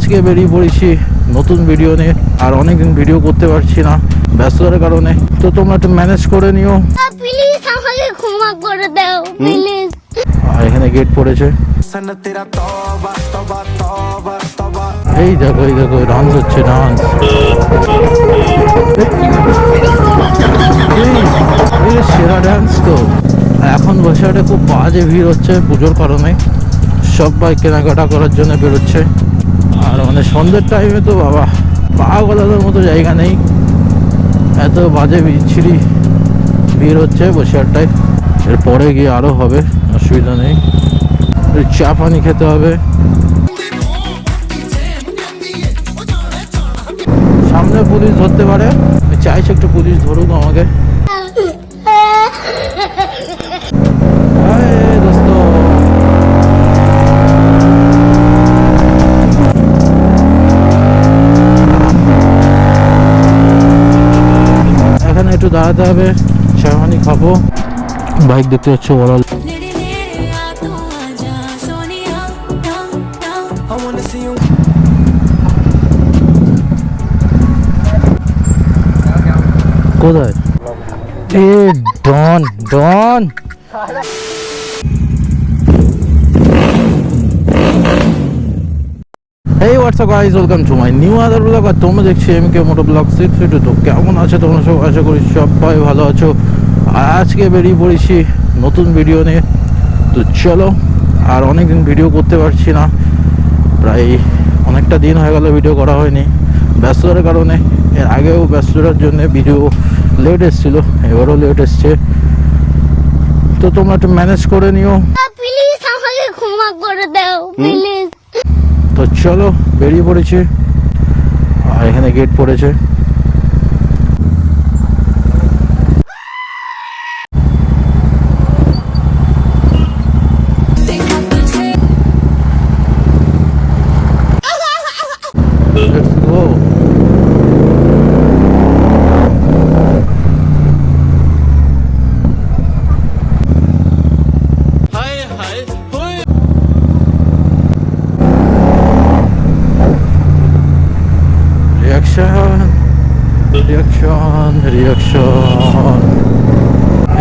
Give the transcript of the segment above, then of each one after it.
আজকে বেরিয়ে পড়েছি নতুন ভিডিও নিয়ে আর অনেকদিন ভিডিও করতে পারছি না ব্যস্ততার কারণে। তো তোমরা একটু ম্যানেজ করে নিও। প্লিজ আমাকে ক্ষমা করে দাও প্লিজ আর এখানে গেট পড়েছে। এই দেখো এই দেখো ডান্স হচ্ছে ডান্স সেরা ডান্স তো। এখন বসে খুব বাজে ভিড় হচ্ছে পুজোর কারণে। সবাই কেনাকাটা করার জন্য বেরোচ্ছে। আর মানে সন্ধ্যের টাইমে তো বাবা পা গলানোর মতো জায়গা নেই। এত বাজে বিচ্ছিরি ভিড় হচ্ছে বসিরহাটটায়। এরপরে গিয়ে আরও হবে, অসুবিধা নেই। চা পানি খেতে হবে। সামনে পুলিশ ধরতে পারে। চাইছি একটু পুলিশ ধরুক আমাকে আয় দোস্ত এখানে একটু দাঁড়াতে হবে সেখানে খাব। বাইক দেখতে হচ্ছে ওরাল কোথায়? এ ডন ডন। এই WhatsApp guys welcome to my new other blog আর তোমরা দেখছি M K moto blog six ফিটু তো কেমন আছে তোমরা সব? আশা করি সবাই ভালো আছো। আর আজকে বেরিয়ে পড়েছি নতুন ভিডিও নিয়ে। তো চলো আর অনেকদিন ভিডিও করতে পারছি না। প্রায় অনেকটা দিন হয়ে গেল ভিডিও করা হয়নি। ব্যস্ততার কারণে এর আগেও ব্যস্ততার জন্য ভিডিও লেট এসেছিল এবারও লেট এসছে। তো তোমরা একটু ম্যানেজ করে নিও। প্লিজ আমাকে ক্ষমা করে দাও প্লিজ চলো বেরিয়ে পড়েছে। আর এখানে গেট পড়েছে।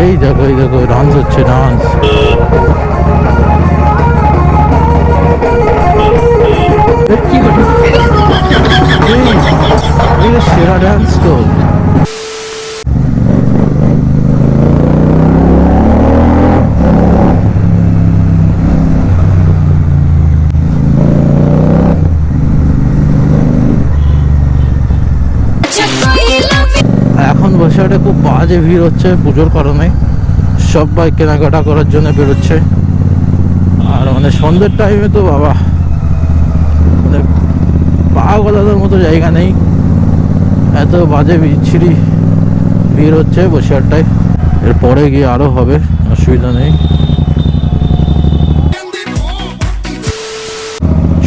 এই দেখো এই দেখো ডান্স হচ্ছে ডান্স সেরা ডান্স তো। একটা খুব বাজে ভিড় হচ্ছে, পুজোর কারণে। সবাই কেনাকাটা করার জন্য বেরোচ্ছে। আর মানে সন্ধ্যের টাইমে তো বাবা মানে পা গলানোর মতো জায়গা নেই। এত বাজে বিচ্ছিরি ভিড় হচ্ছে বসিরহাটটায়। এরপরে গিয়ে আরও হবে, অসুবিধা নেই।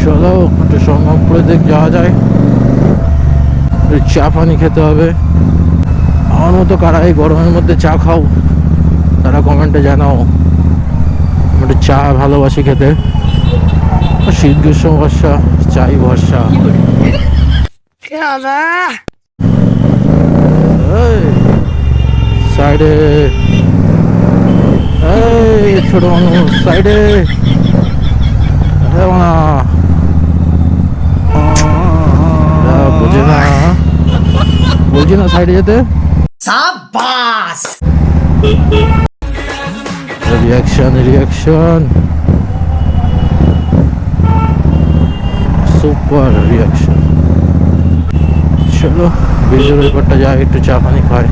চলো, একটু সঙ্গমপুরে দিক যাওয়া যায়। চা পানি খেতে হবে। আমার মতো কারা এই গরমের মধ্যে চা খাও তারা কমেন্টে জানাও। আমি একটু চা ভালোবাসি খেতে। আর শীত গ্রীষ্ম বর্ষা চাই ভরসা সাইডে। এই ছোট মানুষ সাইডে। না বুঝে না। বলছি না সাইডে যেতে? রিয়াকশন রিয়াকশন সুপার রিয়াকশন চলো ব্রিজের ব্যাপারটা যাই একটু চা পানি খাই।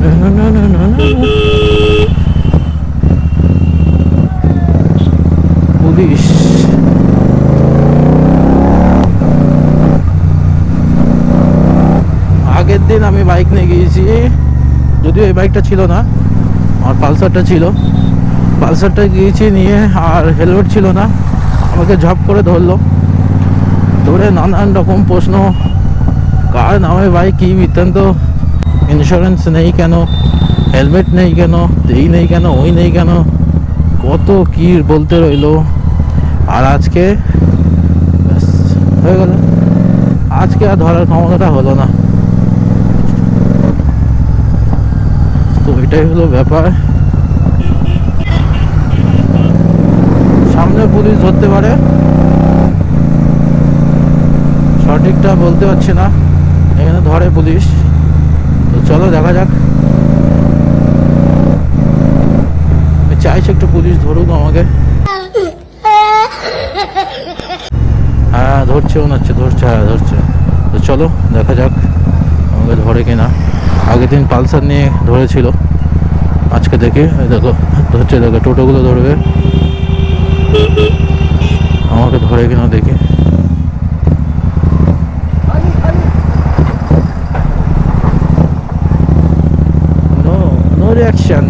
না, না, না, না। পুলিশ। দিন আমি বাইক নিয়ে গিয়েছি। যদিও এই বাইকটা ছিল না, আমার পালসারটা ছিল। পালসারটা গিয়েছি নিয়ে, আর হেলমেট ছিল না, আমাকে ঝপ করে ধরলো। ধরে নানান রকম প্রশ্ন, কার নামে বাইক কী বৃত্তান্ত ইন্স্যুরেন্স নেই কেন হেলমেট নেই কেন এই নেই কেন, ওই নেই কেন, কত কি বলতে রইল। আর আজকে হয়ে গেল। আজকে আর ধরার ক্ষমতাটা হলো না। তো এটাই হলো ব্যাপার। সামনে পুলিশ ধরতে পারে। সঠিকটা বলতে পারছি না। এখানে ধরে পুলিশ। তো চলো দেখা যাক। চাইছি একটু পুলিশ ধরুক আমাকে। হ্যাঁ ধরছে হচ্ছে, ধরছে হ্যাঁ ধরছে। তো চলো দেখা যাক আমাকে ধরে কিনা। আগের দিন পালসার নিয়ে ধরেছিল। আজকে দেখে দেখো ধরছে দেখো টোটোগুলো ধরবে। আমাকে ধরে কিনা দেখি। No, no reaction.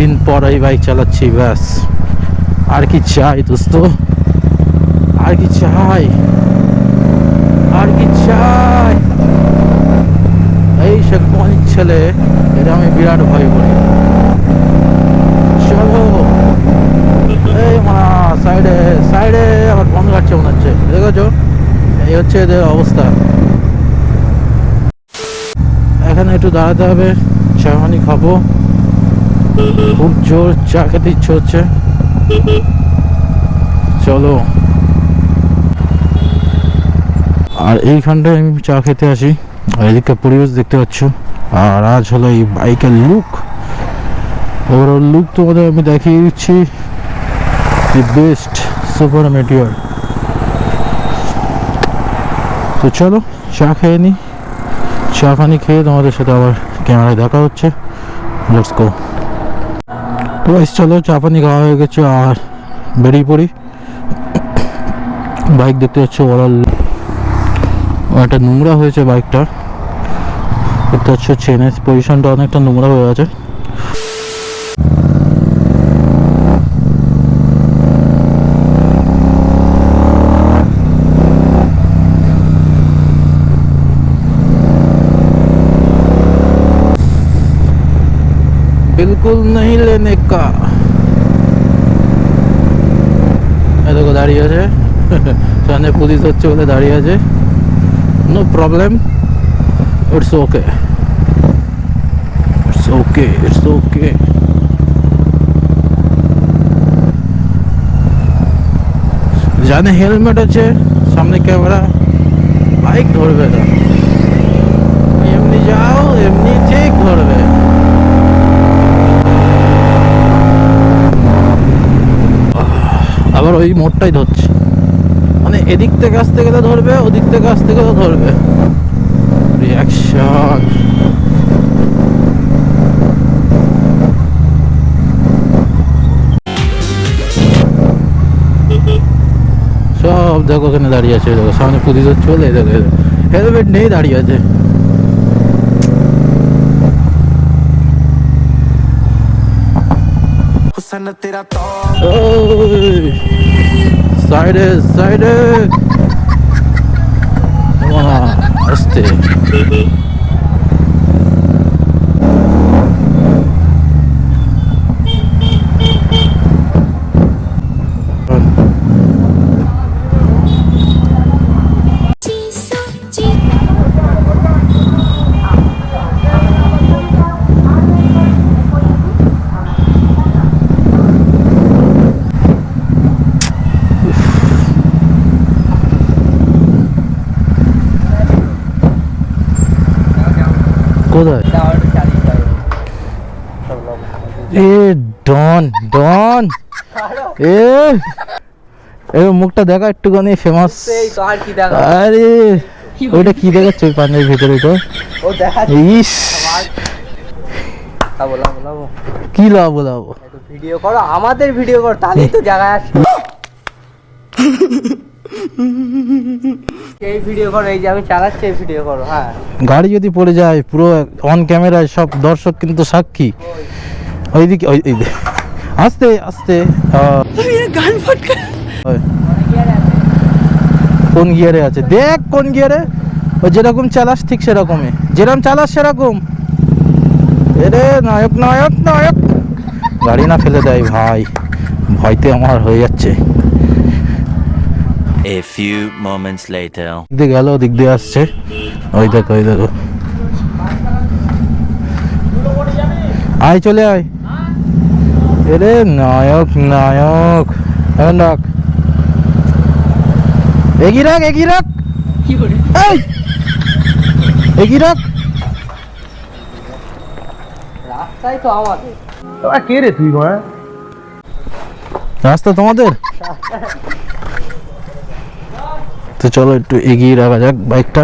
দিন পর এই বাইক চালাচ্ছি, ব্যাস। আর কি চাই দোস্ত? আর কি চাই? আর কি চাই? এই শেখমানির ছেলে, এটা আমি বিরাট ভয় করি। চলো। এই মানা সাইডে সাইডে আবার বন্ধ কাটছে মনে হচ্ছে। দেখেছ? এই হচ্ছে এদের অবস্থা। এখানে একটু দাঁড়াতে হবে। চা পানি খাব। খুব জোর চা খেতে ইচ্ছে হচ্ছে চলো আর এইখানটায় আমি চা খেতে আসি। আর এদিকে পরিবেশ দেখতে পাচ্ছ। আর আজ হলো এই বাইকের লুক ওভারঅল লুক তোমাদের আমি দেখিয়ে দিচ্ছি। দি বেস্ট সুপার মেটিওর তো চলো, চা খেয়ে নিই চা পানি খেয়ে তোমাদের সাথে আবার ক্যামেরায় দেখা হচ্ছে। লেটস গো guys, চলো চা পানি খাওয়া হয়ে গেছে আর বেরিয়ে পড়ি। বাইক দেখতে পাচ্ছি ওরাল একটা নোংরা হয়েছে বাইকটা দেখতে পাচ্ছ চেনের পজিশনটা অনেকটা নোংরা হয়ে আছে। बिल्कुल नहीं लेने का এই দেখো দাঁড়িয়ে আছে সামনে পুলিশ হচ্ছে বলে দাঁড়িয়ে আছে no problem it's okay it's okay it's okay জানে হেলমেট আছে সামনে ক্যামেরা বাইক ধরবে না এমনি যাও এমনি ঠিক ধরবে আবার ওই মোড়টাই ধরছে। মানে এদিক থেকে আসতে গেলে ধরবে ওদিক থেকে আসতে তো ধরবে। রিয়াকশন সব দেখো ওখানে দাঁড়িয়ে আছে দেখো সামনে পুলিশের চলে দেখো হেলমেট নেই দাঁড়িয়ে আছে। হুসেন সাইডে সাইডে আসতে কোথায়? এ ডন ডন। এ এ মুখটা দেখা একটুখানি ফেমাস আর কি দেখা? আরে ওইটা কি দেখাচ্ছে ওই পাঞ্জাবির ভিতরে তো? ইস। কি লাভ লাভ ভিডিও করো আমাদের ভিডিও করো তাহলেই তো জায়গায় আসবে। এই ভিডিও করো এই যে আমি চালাচ্ছি এই ভিডিও করো হ্যাঁ। গাড়ি যদি পড়ে যায় পুরো অন ক্যামেরায় সব দর্শক কিন্তু সাক্ষী। ওইদিকে ওই আস্তে আস্তে ওই, কোন গিয়ারে আছে? দেখ কোন গিয়ারে ও যেরকম চালাস ঠিক সেরকমই। যেরকম চালাস সেরকম। এরে নায়ক নায়ক নায়ক। গাড়ি না ফেলে দেয় ভাই। ভয়তে আমার হয়ে যাচ্ছে। A few moments later. দিক গেল দিক দিয়ে আসছে। ওই দেখো ওই দেখো। আয় চলে আয়। এরে নায়ক নায়ক। এখন রাখ। এগি রাখ এগি রাখ। এই! এগি রাখ। রাস্তায় তো আমাদের। কে রে তুই রাস্তা তোমাদের? তো চলো একটু এগিয়ে রাখা যাক বাইকটা